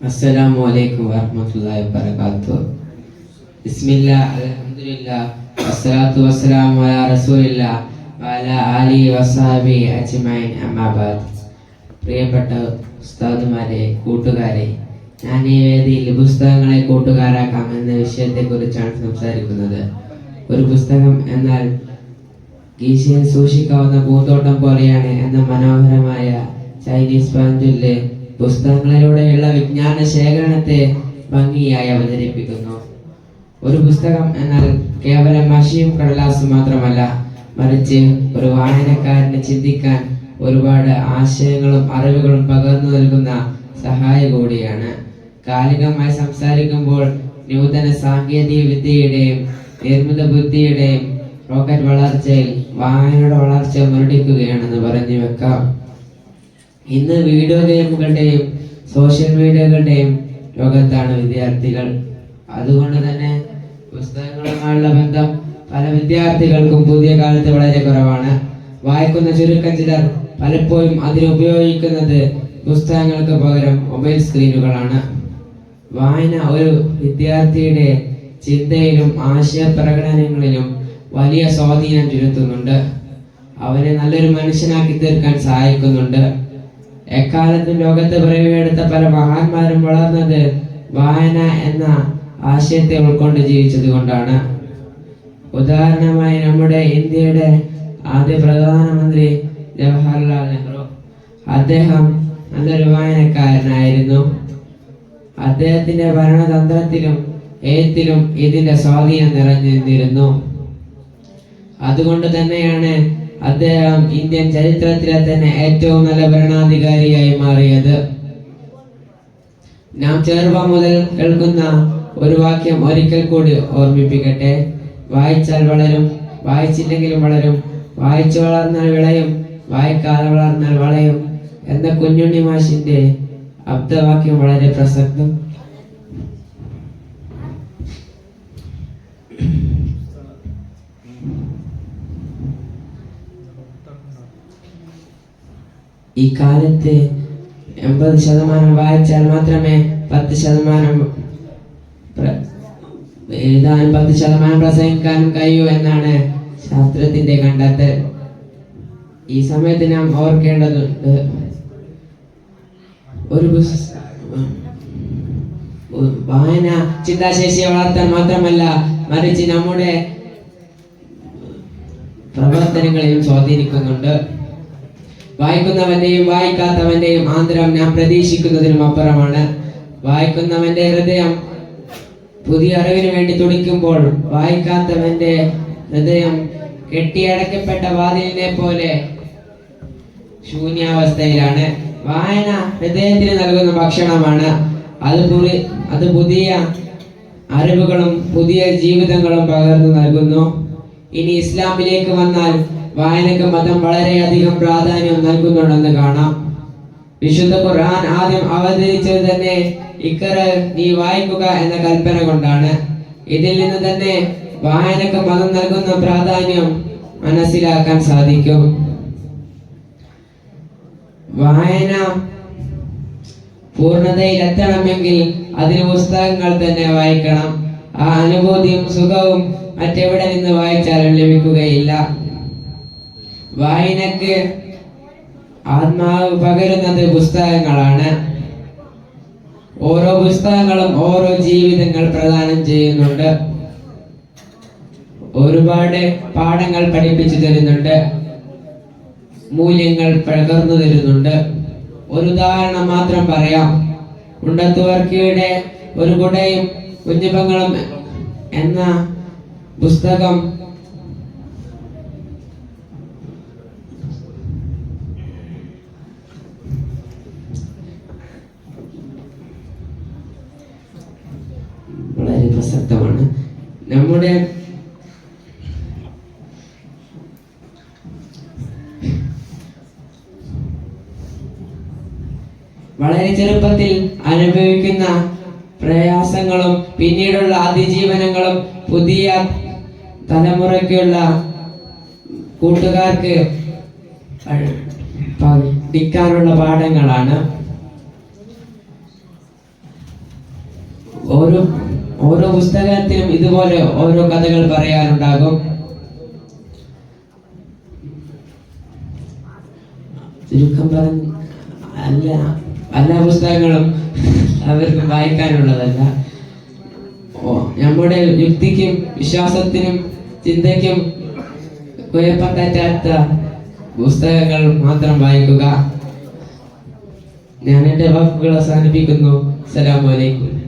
السلام عليكم ورحمة الله وبركاته بسم الله الحمد لله والصلاة والسلام على رسول الله وعلى آله وصحبه أجمعين أما بعد പ്രിയപ്പെട്ട ഉസ്താദുമാരെ കൂട്ടുകാരെ ഞാൻ ഈ വേദിയിൽ പുസ്തകങ്ങളെ കൂട്ടുകാരാക്കാം എന്ന വിഷയത്തെ കുറിച്ചാണ് സംസാരിക്കുന്നത് ഒരു പുസ്തകം എന്നാൽ ഗീശയിൽ സൂക്ഷിക്കാവുന്ന പൂന്തോട്ടം പോലെയാണ് എന്ന മനോഹരമായ ചൈനീസ് പാഞ്ചുല്ല് പുസ്തകങ്ങളിലൂടെയുള്ള വിജ്ഞാന ശേഖരണത്തെ ഭംഗിയായി അവതരിപ്പിക്കുന്നു. ഒരു പുസ്തകം എന്നാൽ കേവലം മഷിയും കടലാസും മാത്രമല്ല മറിച്ച് ഒരു വായനക്കാരന് ചിന്തിക്കാൻ ഒരുപാട് ആശയങ്ങളും അറിവുകളും പകർന്നു നൽകുന്ന സഹായ കൂടിയാണ്. കാലികമായി സംസാരിക്കുമ്പോൾ നൂതന സാങ്കേതിക വിദ്യയുടെയും നിർമ്മിത ബുദ്ധിയുടെയും റോക്കറ്റ് വളർച്ചയിൽ വായനയുടെ വളർച്ച മുരടിക്കുകയാണെന്ന് പറഞ്ഞു വെക്കാം. ഇന്ന് വീഡിയോ ഗെയിമുകളുടെയും സോഷ്യൽ മീഡിയകളുടെയും ലോകത്താണ് വിദ്യാർത്ഥികൾ. അതുകൊണ്ട് തന്നെ പുസ്തകങ്ങളുമായുള്ള ബന്ധം പല വിദ്യാർത്ഥികൾക്കും പുതിയ കാലത്ത് വളരെ കുറവാണ്. വായിക്കുന്ന ചുരുക്കം ചിലർ പലപ്പോഴും അതിനുപയോഗിക്കുന്നത് പുസ്തകങ്ങൾക്ക് പകരം മൊബൈൽ സ്ക്രീനുകളാണ് വായന ഒരു വിദ്യാർത്ഥിയുടെ ചിന്തയിലും ആശയ പ്രകടനങ്ങളിലും വലിയ സ്വാധീനം ചെലുത്തുന്നുണ്ട്. അവനെ നല്ലൊരു മനുഷ്യനാക്കി തീർക്കാൻ സഹായിക്കുന്നുണ്ട്. എക്കാലത്തും ലോകത്ത് പിറവിയെടുത്ത പല മഹാന്മാരും വളർന്നത് വായന എന്ന ആശയത്തെ ഉൾക്കൊണ്ട് ജീവിച്ചത് കൊണ്ടാണ്. ഉദാഹരണമായി നമ്മുടെ ഇന്ത്യയുടെ ആദ്യ പ്രധാനമന്ത്രി ജവഹർലാൽ നെഹ്റു. അദ്ദേഹം നല്ലൊരു വായനക്കാരനായിരുന്നു. അദ്ദേഹത്തിന്റെ ഭരണതന്ത്രത്തിലും എഴുത്തിലും ഇതിന്റെ സ്വാധീനം നിറഞ്ഞിരുന്നു. അതുകൊണ്ട് തന്നെയാണ് അദ്ദേഹം ഇന്ത്യൻ ചരിത്രത്തിലെ തന്നെ ഏറ്റവും നല്ല ഭരണാധികാരിയായി മാറിയത്. നാം ചെറുപ്പം മുതൽ കേൾക്കുന്ന ഒരു വാക്യം ഒരിക്കൽ കൂടി ഓർമ്മിപ്പിക്കട്ടെ. വായിച്ചാൽ വളരും വായിച്ചില്ലെങ്കിലും വളരും. വായിച്ചു വളർന്നാൽ വിളയും വായിക്കാതെ വളർന്നാൽ വളയും എന്ന കുഞ്ഞുണ്ണി മാഷിന്റെ അബ്ദവാക്യം വളരെ പ്രസക്തം. ഈ കാലത്ത് എൺപത് ശതമാനം വായിച്ചാൽ മാത്രമേ പത്ത് ശതമാനം എഴുതാനും പത്ത് ശതമാനം പ്രസംഗിക്കാനും കഴിയൂ എന്നാണ് ശാസ്ത്രത്തിന്റെ കണ്ടെത്തൽ. ഈ സമയത്ത് നാം ഓർക്കേണ്ടതുണ്ട് ഒരു വായന ചിന്താശേഷിയെ വളർത്താൻ മാത്രമല്ല മറിച്ച് നമ്മുടെ പ്രവർത്തനങ്ങളെയും സ്വാധീനിക്കുന്നുണ്ട്. വായിക്കുന്നവന്റെയും വായിക്കാത്തവന്റെയും ആന്തരം ഞാൻ പ്രതീക്ഷിക്കുന്നതിനും അപ്പുറമാണ്. വായിക്കുന്നവന്റെ ഹൃദയം പുതിയ അറിവിന് വേണ്ടി തുടിക്കുമ്പോൾ വായിക്കാത്തവന്റെ ഹൃദയം കെട്ടിയടക്കപ്പെട്ട വാതിലിനെ പോലെ ശൂന്യാവസ്ഥയിലാണ്. വായന ഹൃദയത്തിന് നൽകുന്ന ഭക്ഷണമാണ്. അത് അത് പുതിയ അറിവുകളും പുതിയ ജീവിതങ്ങളും പകർന്നു നൽകുന്നു. ഇനി ഇസ്ലാമിലേക്ക് വന്നാൽ വായനക്ക് മതം വളരെയധികം പ്രാധാന്യം നൽകുന്നുണ്ടെന്ന് കാണാം. വിശുദ്ധ ഖുർആൻ ആദ്യം അവതരിച്ചത് തന്നെ ഇക്കറ നീ വായിക്കുക എന്ന കൽപ്പന കൊണ്ടാണ്. ഇതിൽ നിന്ന് തന്നെ വായനക്ക് മതം നൽകുന്ന പ്രാധാന്യം മനസ്സിലാക്കാൻ സാധിക്കും. വായന പൂർണതയിൽ എത്തണമെങ്കിൽ അതിന് പുസ്തകങ്ങൾ തന്നെ വായിക്കണം. ആ അനുഭൂതിയും സുഖവും മറ്റെവിടെ നിന്ന് വായിച്ചാലും ലഭിക്കുകയില്ല. വായനക്ക് ആത്മാവ് പകരുന്നത് പുസ്തകങ്ങളാണ്. ഓരോ പുസ്തകങ്ങളും ഓരോ ജീവിതങ്ങൾ പ്രദാനം ചെയ്യുന്നുണ്ട്. ഒരുപാട് പാഠങ്ങൾ പഠിപ്പിച്ചു തരുന്നുണ്ട്. മൂല്യങ്ങൾ പകർന്നു തരുന്നുണ്ട്. ഒരു ഉദാഹരണം മാത്രം പറയാം. ഉണ്ടത്തുവർക്കിയുടെ ഒരു കുടയും കുഞ്ഞുപങ്ങളും എന്ന പുസ്തകം വളരെ പ്രസക്തമാണ് നമ്മുടെ വളരെ ചെറുപ്പത്തിൽ അനുഭവിക്കുന്ന പ്രയാസങ്ങളും പിന്നീടുള്ള അതിജീവനങ്ങളും പുതിയ തലമുറയ്ക്കുള്ള കൂട്ടുകാർക്ക് പഠിക്കാനുള്ള പാഠങ്ങളാണ്. ഓരോ ഓരോ പുസ്തകത്തിനും ഇതുപോലെ ഓരോ കഥകൾ പറയാനുണ്ടാകും ചുരുക്കം പറഞ്ഞ് അല്ല എല്ലാ പുസ്തകങ്ങളും അവർക്ക് വായിക്കാനുള്ളതല്ല. നമ്മുടെ യുക്തിക്കും വിശ്വാസത്തിനും ചിന്തയ്ക്കും കുഴപ്പം പറ്റാത്ത പുസ്തകങ്ങൾ മാത്രം വായിക്കുക. ഞാൻ എന്റെ വാക്കുകൾ അവസാനിപ്പിക്കുന്നു. സലാം അലൈക്കും.